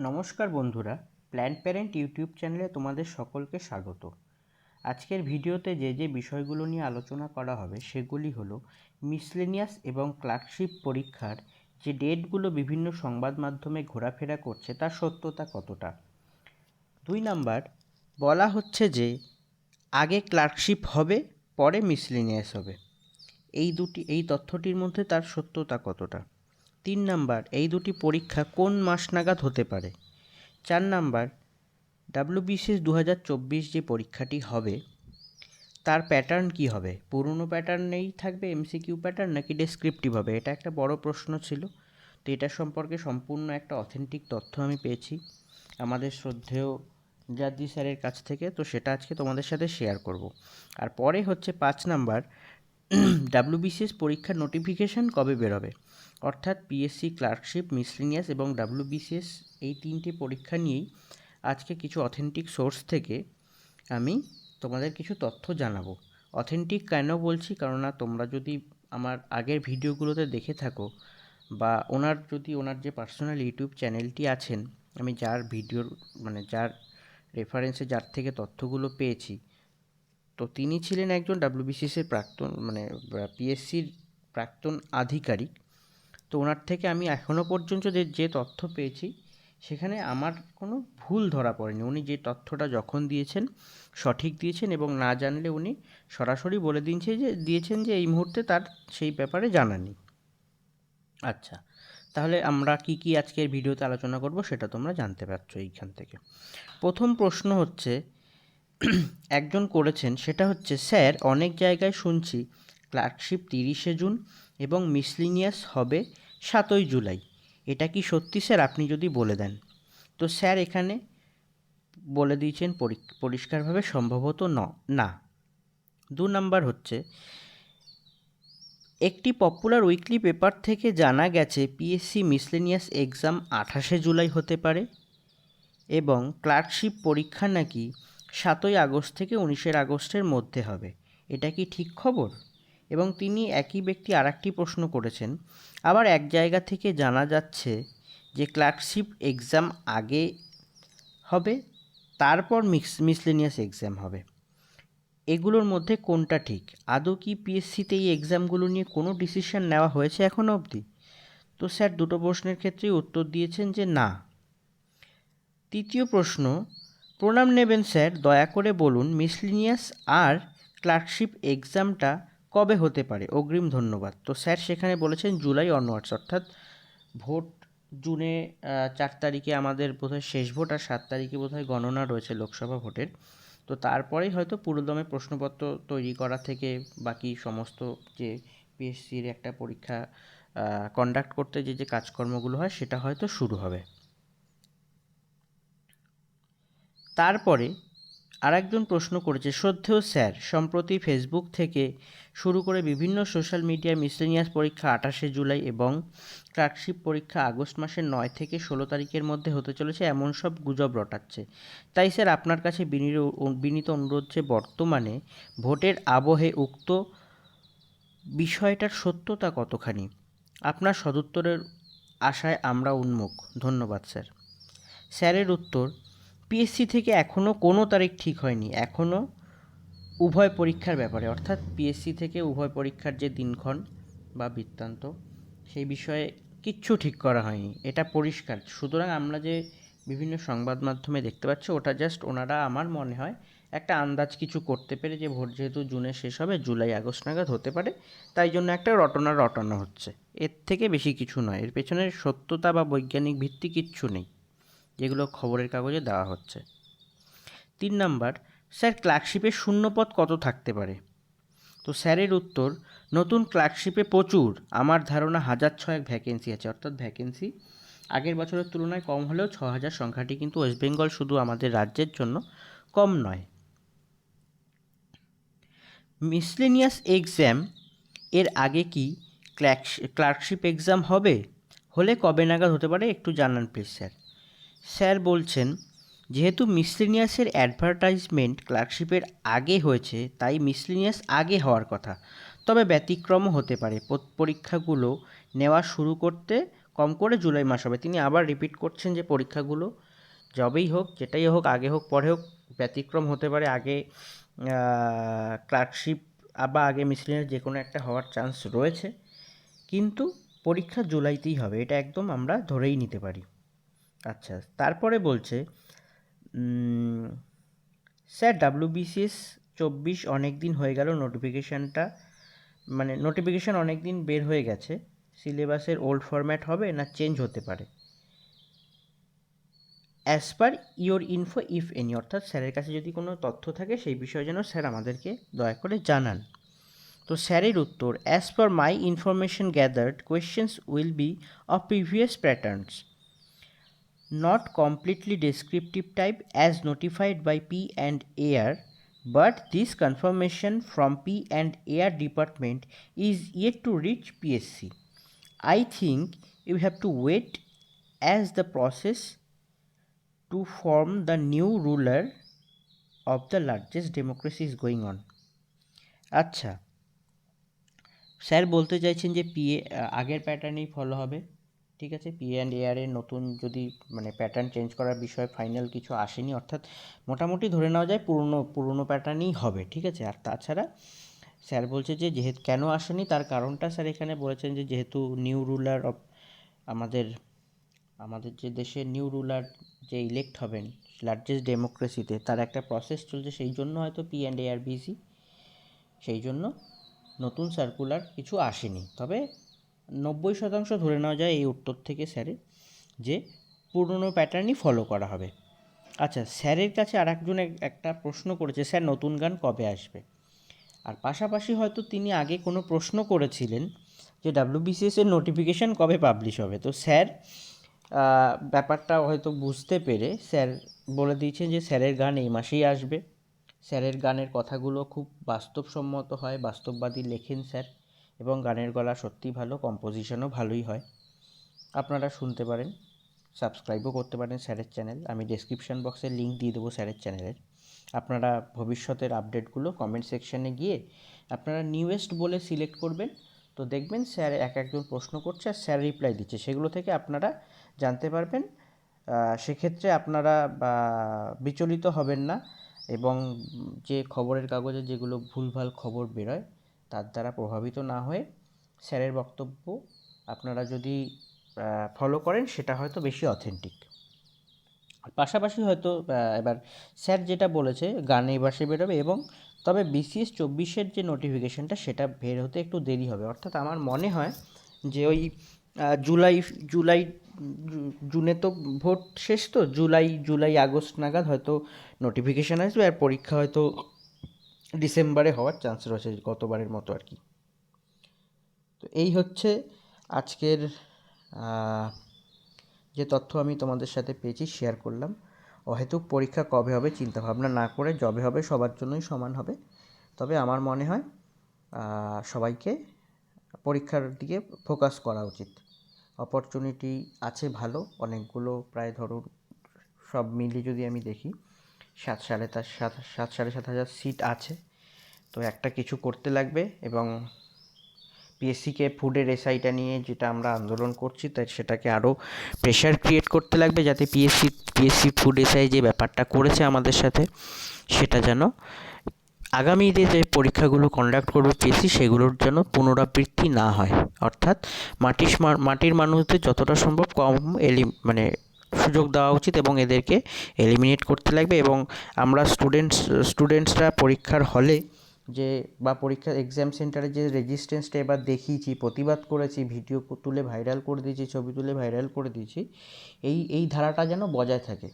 নমস্কার বন্ধুরা plan parent YouTube চ্যানেলে তোমাদের সকলকে স্বাগত। আজকের ভিডিওতে যে যে বিষয়গুলো নিয়ে আলোচনা করা হবে সেগুলি হলো মিসলেনিয়াস এবং ক্লার্কশিপ পরীক্ষার যে ডেটগুলো বিভিন্ন সংবাদ মাধ্যমে ঘোরাফেরা করছে তার সত্যতা কতটা। দুই নাম্বার, বলা হচ্ছে যে আগে ক্লার্কশিপ হবে, পরে মিসলেনিয়াস হবে। এই দুটি, এই তথ্যটির মধ্যে তার সত্যতা কতটা? তিন নাম্বার, এই দুটি পরীক্ষা কোন মাস নাগাদ হতে পারে? চার নাম্বার, ডাব্লিউবিসিএস দু হাজার চব্বিশ যে পরীক্ষাটি হবে, তার প্যাটার্ন কি হবে? পুরনো প্যাটার্নেই থাকবে এমসিকিউ প্যাটার্ন নাকি ডেসক্রিপটিভ হবে? এটা একটা বড় প্রশ্ন ছিল। তো এটা সম্পর্কে সম্পূর্ণ একটা অথেন্টিক তথ্য আমি পেয়েছি আমাদের শ্রদ্ধেয় জাদি স্যারের কাছ থেকে। তো সেটা আজকে তোমাদের সাথে শেয়ার করব। আর পরে হচ্ছে পাঁচ নাম্বার ডাব্লিউবিসিএস পরীক্ষার নোটিফিকেশান কবে বেরোবে? অর্থাৎ পিএসসি ক্লার্কশিপ মিসলিনিয়াস এবং ডাব্লিউবিসিএস এই তিনটি পরীক্ষা নিয়েই আজকে কিছু অথেন্টিক সোর্স থেকে আমি তোমাদের কিছু তথ্য জানাব। অথেন্টিক কেন বলছি? কারণ না তোমরা যদি আমার আগের ভিডিওগুলোতে দেখে থাকো বা ওনার যদি ওনার যে পার্সোনাল ইউটিউব চ্যানেলটি আছেন, আমি যার ভিডিওর মানে যার রেফারেন্সে যার থেকে তথ্যগুলো পেয়েছি তো তিনি ছিলেন একজন ডাব্লিউবিসিএসের প্রাক্তন মানে পিএসসির প্রাক্তন আধিকারিক। তো ওনার থেকে আমি এখনও পর্যন্ত যে যে তথ্য পেয়েছি, সেখানে আমার কোনো ভুল ধরা পড়েনি। উনি যে তথ্যটা যখন দিয়েছেন, সঠিক দিয়েছেন এবং না জানলে উনি সরাসরি বলে দিয়েছে যে, দিয়েছেন যে, এই মুহূর্তে তার সেই ব্যাপারে জানা নেই। আচ্ছা তাহলে আমরা কি কি আজকের ভিডিওতে আলোচনা করব সেটা তোমরা জানতে পারছ এইখান থেকে। প্রথম প্রশ্ন হচ্ছে একজন করেছেন, সেটা হচ্ছে, স্যার, অনেক জায়গায় শুনছি, ক্লার্কশিপ তিরিশে জুন এবং মিসলিনিয়াস হবে সাতই জুলাই। এটা কি সত্যি, স্যার? আপনি যদি বলে দেন। তো স্যার এখানে বলে দিয়েছেন পরিষ্কারভাবে সম্ভবত ন, না। দু নম্বর হচ্ছে, একটি পপুলার উইকলি পেপার থেকে জানা গেছে, পিএসসি মিসলেনিয়াস এক্সাম আঠাশে জুলাই হতে পারে এবং ক্লার্কশিপ পরীক্ষা নাকি সাতই আগস্ট থেকে উনিশের আগস্টের মধ্যে হবে। এটা কি ঠিক খবর? এবং তিনি একই ব্যক্তি আর প্রশ্ন করেছেন, আবার এক জায়গা থেকে জানা যাচ্ছে যে ক্লার্কশিপ এক্সাম আগে হবে, তারপর মিক্স, মিসলেনিয়াস এক্সাম হবে। এগুলোর মধ্যে কোনটা ঠিক? আদৌ কি পিএসসিতে এই এক্সামগুলো নিয়ে কোনো ডিসিশন নেওয়া হয়েছে এখনও অবধি? তো স্যার, দুটো প্রশ্নের ক্ষেত্রেই উত্তর দিয়েছেন যে না। তৃতীয় প্রশ্ন প্রণাম নেবেন স্যার, দয়া করে বলুন মিসলিনিয়াস আর ক্লার্কশিপ এক্সামটা কবে হতে পারে? অগ্রিম ধন্যবাদ। তো স্যার সেখানে বলেছেন জুলাই অনওয়ার্ডস, অর্থাৎ ভোট জুনে চার তারিখে আমাদের বোধহয় শেষ ভোট আর সাত তারিখে বোধহয় গণনা রয়েছে লোকসভা ভোটের। তো তারপরেই হয়তো পুরোদমে প্রশ্নপত্র তৈরি করা থেকে বাকি সমস্ত যে পিএসসির একটা পরীক্ষা কন্ডাক্ট করতে যে যে কাজকর্মগুলো হয় সেটা হয়তো শুরু হবে। তারপরে আরেকজন প্রশ্ন করেছে শ্রদ্ধেয় স্যার, সম্প্রতি ফেসবুক থেকে শুরু করে বিভিন্ন সোশ্যাল মিডিয়া মিসলেনিয়াস পরীক্ষা আঠাশে জুলাই এবং ক্লার্কশিপ পরীক্ষা আগস্ট মাসের নয় থেকে ষোলো তারিখের মধ্যে হতে চলেছে, এমন সব গুজব রটাচ্ছে। তাই স্যার, আপনার কাছে বিনীত অনুরোধ যে বর্তমানে ভোটের আবহে উক্ত বিষয়টার সত্যতা কতখানি, আপনার সদুত্তরের আশায় আমরা উন্মুখ। ধন্যবাদ, স্যার। স্যারের উত্তর পিএসসি থেকে এখনও কোনো তারিখ ঠিক হয়নি। এখনও উভয় পরীক্ষার ব্যাপারে, অর্থাৎ পিএসসি থেকে উভয় পরীক্ষার যে দিনক্ষণ বা বৃত্তান্ত, সেই বিষয়ে কিচ্ছু ঠিক করা হয়নি। এটা পরিষ্কার। সুতরাং আমরা যে বিভিন্ন সংবাদ মাধ্যমে দেখতে পাচ্ছি, ওটা জাস্ট ওনারা আমার মনে হয় একটা আন্দাজ কিছু করতে পেরে যে ভোট যেহেতু জুনে শেষ হবে, জুলাই, আগস্ট নাগাদ হতে পারে, তাই জন্য একটা রটনা রটানো হচ্ছে। এর থেকে বেশি কিছু নয়। এর পেছনে সত্যতা বা বৈজ্ঞানিক ভিত্তি কিচ্ছু নেই। যেগুলো খবরের কাগজে দেওয়া হচ্ছে। তিন নাম্বার, স্যার ক্লার্কশিপে শূন্যপদ কত থাকতে পারে? তো স্যারের উত্তর, নতুন ক্লার্কশিপে প্রচুর। আমার ধারণা হাজার ছয়েক ভ্যাকেন্সি আছে। অর্থাৎ ভ্যাকেন্সি আগের বছরের তুলনায় কম হলেও ছ হাজার সংখ্যাটি কিন্তু ওয়েস্ট বেঙ্গল শুধু আমাদের রাজ্যের জন্য কম নয়। মিসলেনিয়াস এক্সাম এর আগে কি ক্লার্কশিপ এক্সাম হবে? হলে কবে নাগাদ হতে পারে একটু জানান প্লিজ স্যার। স্যার বলছেন, যেহেতু মিসলিনিয়াসের অ্যাডভার্টাইজমেন্ট ক্লার্কশিপের আগে হয়েছে, তাই মিসলিনিয়াস আগে হওয়ার কথা। তবে ব্যতিক্রমও হতে পারে। পরীক্ষাগুলো নেওয়া শুরু করতে কম করে জুলাই মাস হবে। তিনি আবার রিপিট করছেন যে, পরীক্ষাগুলো যবেই হোক, যেটাই হোক, আগে হোক, পরে হোক, ব্যতিক্রম হতে পারে। আগে ক্লার্কশিপ বা আগে মিসলিনের যে কোনো একটা হওয়ার চান্স রয়েছে। কিন্তু পরীক্ষা জুলাইতেই হবে। এটা একদম আমরা ধরেই নিতে পারি। আচ্ছা তারপরে বলছে স্যার ডাব্লিউবিসিএস চব্বিশ অনেক দিন হয়ে গেল নোটিফিকেশানটা মানে নোটিফিকেশান অনেক দিন বের হয়ে গেছে, সিলেবাসের ওল্ড ফরম্যাট হবে না চেঞ্জ হতে পারে। As per your info if any অর্থাৎ স্যারের কাছে যদি কোনো তথ্য থাকে, সেই বিষয়ে যেন স্যার আমাদেরকে দয়া করে জানান। তো স্যারের উত্তর as per my information gathered questions will be of previous patterns not completely descriptive type as notified by P and AR, but this confirmation from P and AR department is yet to reach PSC. I think you have to wait as the process to form the new ruler of the largest democracy is going on. আচ্ছা sir বলতে চাইছেন যে PA আগের প্যাটার্নেই follow হবে ঠিক আছে P and এয়ারের নতুন যদি মানে প্যাটার্ন চেঞ্জ করার বিষয়ে ফাইনাল কিছু আসেনি, অর্থাৎ মোটামুটি ধরে নেওয়া যায় পুরনো পুরনো প্যাটার্নই হবে, ঠিক আছে? আর তাছাড়া স্যার বলছে যে যেহেতু, কেন আসেনি? তার কারণটা স্যার এখানে বলেছেন যে যেহেতু নিউ রুলার অফ আমাদের আমাদের যে দেশে নিউ রুলার যে ইলেক্ট হবেন লার্জেস্ট ডেমোক্রেসিতে তার একটা প্রসেস চলছে, সেই জন্য হয়তো পি অ্যান্ড বিসি সেই জন্য নতুন সার্কুলার কিছু আসেনি। তবে নব্বই শতাংশ ধরে নেওয়া যায় এই উত্তর থেকে স্যারের, যে পুরনো প্যাটার্নই ফলো করা হবে। আচ্ছা স্যারের কাছে আর একজন এক- একটা প্রশ্ন করেছে, স্যার, নতুন গান কবে আসবে? আর পাশাপাশি হয়তো তিনি আগে কোনো প্রশ্ন করেছিলেন যে ডাব্লিউবিসিএস এর নোটিফিকেশান কবে পাবলিশ হবে। তো স্যার ব্যাপারটা হয়তো বুঝতে পেরে স্যার বলে দিয়েছেন যে স্যারের গান এই মাসেই আসবে। স্যারের গানের কথাগুলো খুব বাস্তবসম্মত হয়, বাস্তববাদী লেখেন স্যার। এবং গানের গলা সত্যিই ভালো কম্পোজিশনও ভালোই হয়। আপনারা শুনতে পারেন সাবস্ক্রাইবও করতে পারেন স্যারের চ্যানেল আমি ডেসক্রিপশন বক্সে লিঙ্ক দিয়ে দেবো স্যারের চ্যানেলের আপনারা ভবিষ্যতের আপডেটগুলো কমেন্ট সেকশানে গিয়ে আপনারা নিউয়েস্ট বলে সিলেক্ট করবেন। তো দেখবেন স্যার এক একজন প্রশ্ন করছে আর স্যার রিপ্লাই দিচ্ছে। সেগুলো থেকে আপনারা জানতে পারবেন। সেক্ষেত্রে আপনারা বিচলিত হবেন না এবং যে খবরের কাগজে যেগুলো ভুলভাল খবর বেরোয় তার দ্বারা প্রভাবিত না হয়ে স্যারের বক্তব্য আপনারা যদি ফলো করেন, সেটা হয়তো বেশি অথেন্টিক পাশাপাশি হয়তো এবার স্যার যেটা বলেছে, গানে বাসে বেরোবে এবং তবে বিসিএস চব্বিশের যে নোটিফিকেশনটা সেটা বের হতে একটু দেরি হবে। অর্থাৎ আমার মনে হয় যে ওই জুলাই জুলাই, জুনে তো ভোট শেষ তো, জুলাই জুলাই, আগস্ট নাগাদ হয়তো নোটিফিকেশান আসবে আর পরীক্ষা হয়তো ডিসেম্বরে হওয়ার চান্স রয়েছে গতবারের মতো আর কি। তো এই হচ্ছে আজকের যে তথ্য আমি তোমাদের সাথে পেয়েছি শেয়ার করলাম। অহেতুক পরীক্ষা কবে হবে চিন্তা ভাবনা না করে যবে হবে, সবার জন্যই সমান হবে। তবে আমার মনে হয় সবাইকে পরীক্ষার দিকে ফোকাস করা উচিত। অপরচুনিটি আছে ভালো, অনেকগুলো প্রায় ধরুন সব মিলিয়ে যদি আমি দেখি, সাত সাড়ে তার সাত সাত সাড়ে সাত হাজার সিট আছে। তো একটা কিছু করতে লাগবে এবং পিএসসিকে ফুডের এসআইটা নিয়ে যেটা আমরা আন্দোলন করছি তাই সেটাকে আরও প্রেশার ক্রিয়েট করতে লাগবে যাতে পিএসসি পিএসসি ফুড এসআই যে ব্যাপারটা করেছে আমাদের সাথে, সেটা যেন আগামীতে যে যে পরীক্ষাগুলো কন্ডাক্ট করবে পিএসসি সেগুলোর যেন পুনরাবৃত্তি না হয়। অর্থাৎ মাটির মাটির মানুষদের যতটা সম্ভব কম এলি মানে সুযোগ দেওয়া উচিত এবং এদেরকে এলিমিনেট করতে লাগবে এবং আমরা স্টুডেন্টস স্টুডেন্টসরা পরীক্ষার হলে যে বা পরীক্ষা এক্সাম সেন্টারে যে রেজিস্ট্যান্সটা এবার দেখিয়েছি, প্রতিবাদ করেছি ভিডিও তুলে ভাইরাল করে দিয়েছি, ছবি তুলে ভাইরাল করে দিয়েছি, এই এই ধারাটা যেন বজায় থাকে।